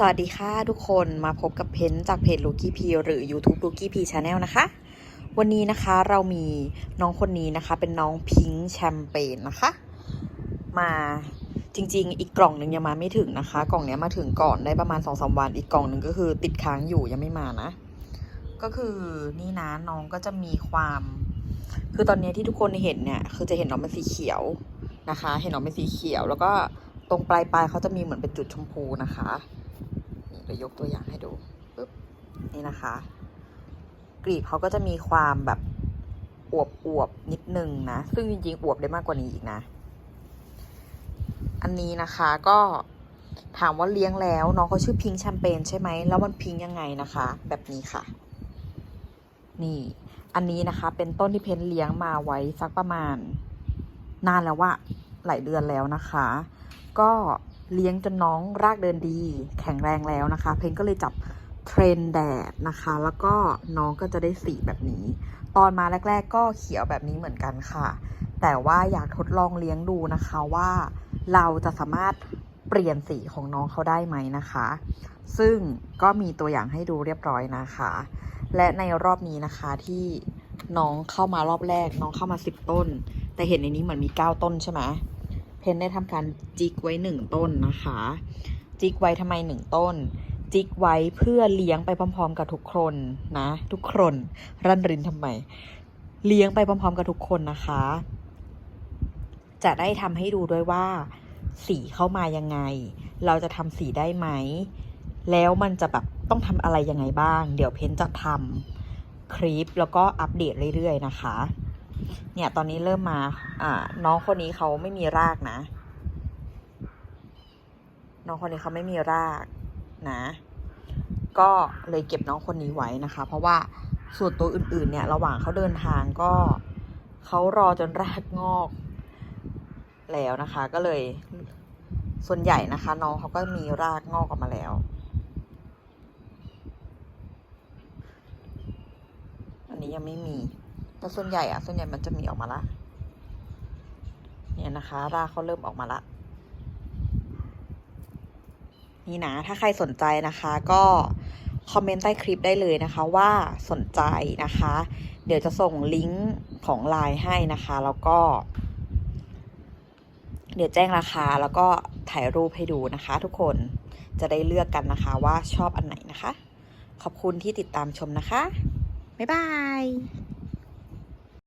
สวัสดีค่ะทุกคนมาพบกับเพนจากเพจ l o o k i e P หรือ YouTube l o o k i e P Channel นะคะ วันนี้นะคะเรามีน้องคนนี้นะคะ เป็นน้องพิงค์แชมเปญนะคะ มาจริง ๆ อีกกล่องหนึ่งยังมาไม่ถึงนะคะ กล่องเนี้ยมาถึงก่อนได้ประมาณ2อสวันอีกกล่องหนึ่งก็คือติดค้างอยู่ยังไม่มานะ ก็คือนี่นะน้องก็จะมีความ คือตอนนี้ที่ทุกคนเห็นเนี่ย คือจะเห็นน้องเป็นสีเขียวนะคะ เห็นน้องเป็นสีเขียว แล้วก็ตรงปลายปลายเขาจะมีเหมือนเป็นจุดชมพูนะคะ เดี๋ยวยกตัวอย่างให้ดูปึ๊บนี่นะคะ กลีบเขาก็จะมีความแบบอวบอวบนิดนึงนะ ซึ่งจริงๆ อวบได้มากกว่านี้อีกนะ อันนี้นะคะก็ถามว่าเลี้ยงแล้วน้องเขาชื่อพิงค์แชมเปญใช่ไหม แล้วมันพิงยังไงนะคะ แบบนี้ค่ะ นี่ อันนี้นะคะ เป็นต้นที่เพนเลี้ยงมาไว้สักประมาณ นานแล้วว่าหลายเดือนแล้วนะคะ ก็ เลี้ยงจนน้องรากเดินดี แข็งแรงแล้วนะคะ เพนก็เลยจับเทรนแดดนะคะ แล้วก็น้องก็จะได้สีแบบนี้ ตอนมาแรก ๆ ก็เขียวแบบนี้เหมือนกันค่ะ แต่ว่าอยากทดลองเลี้ยงดูนะคะว่าเราจะสามารถเปลี่ยนสีของน้องเขาได้ไหมนะคะ ซึ่งก็มีตัวอย่างให้ดูเรียบร้อยนะคะ และในรอบนี้นะคะที่น้องเข้ามารอบแรก น้องเข้ามาสิบต้น แต่เห็นในนี้เหมือนมีเก้าต้นใช่ไหม เพนได้ทำการจิกไว้หนึ่งต้นนะคะ จิกไว้ทำไมหนึ่งต้น จิกไว้เพื่อเลี้ยงไปพร้อม ๆ กับทุกคนนะ ทุกคนรันรินทำไม เลี้ยงไปพร้อม ๆ กับทุกคนนะคะ จะได้ทำให้ดูด้วยว่า สีเข้ามายังไง เราจะทำสีได้ไหม แล้วมันจะแบบต้องทำอะไรยังไงบ้าง เดี๋ยวเพนจะทำคลิปแล้วก็อัปเดตเรื่อยๆนะคะ เนี่ยตอนนี้เริ่มมา อ่า น้องคนนี้เขาไม่มีรากนะ น้องคนนี้เขาไม่มีรากนะ ก็เลยเก็บน้องคนนี้ไว้นะคะ เพราะว่าส่วนตัวอื่นๆ เนี่ย ระหว่างเขาเดินทางก็เขารอจนรากงอก แล้วนะคะ ก็เลยส่วนใหญ่นะคะ น้องเขาก็มีรากงอกออกมาแล้ว อันนี้ยังไม่มี แต่ส่วนใหญ่อะส่วนใหญ่มันจะมีออกมาละ เนี่ยนะคะ รากเขาเริ่มออกมาละ นี่นะ ถ้าใครสนใจนะคะ ก็คอมเมนต์ใต้คลิปได้เลยนะคะ ว่าสนใจนะคะ เดี๋ยวจะส่งลิงก์ของไลน์ให้นะคะ แล้วก็ เดี๋ยวแจ้งราคาแล้วก็ถ่ายรูปให้ดูนะคะ ทุกคนจะได้เลือกกันนะคะว่าชอบอันไหนนะคะ ขอบคุณที่ติดตามชมนะคะ บ๊ายบาย